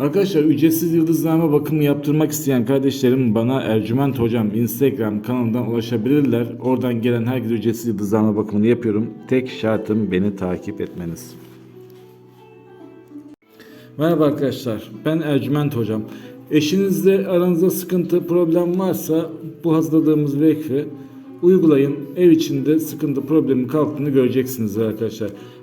Arkadaşlar ücretsiz yıldızlama bakımı yaptırmak isteyen kardeşlerim bana Ercüment Hocam Instagram kanalından ulaşabilirler. Oradan gelen herkese ücretsiz yıldızlama bakımını yapıyorum. Tek şartım beni takip etmeniz. Merhaba arkadaşlar ben Ercüment Hocam. Eşinizle aranızda sıkıntı problem varsa bu hazırladığımız vekfi uygulayın. Ev içinde sıkıntı problemin kalktığını göreceksiniz arkadaşlar.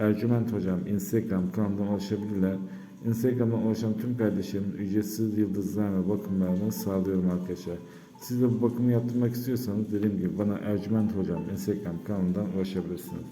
Ercüment Hocam Instagram kanalından ulaşabilirler. Instagram'dan ulaşan tüm kardeşlerim ücretsiz yıldızlama bakımlarını sağlıyorum arkadaşlar. Siz de bu bakımı yaptırmak istiyorsanız dediğim gibi bana Ercüment Hocam Instagram kanalından ulaşabilirsiniz.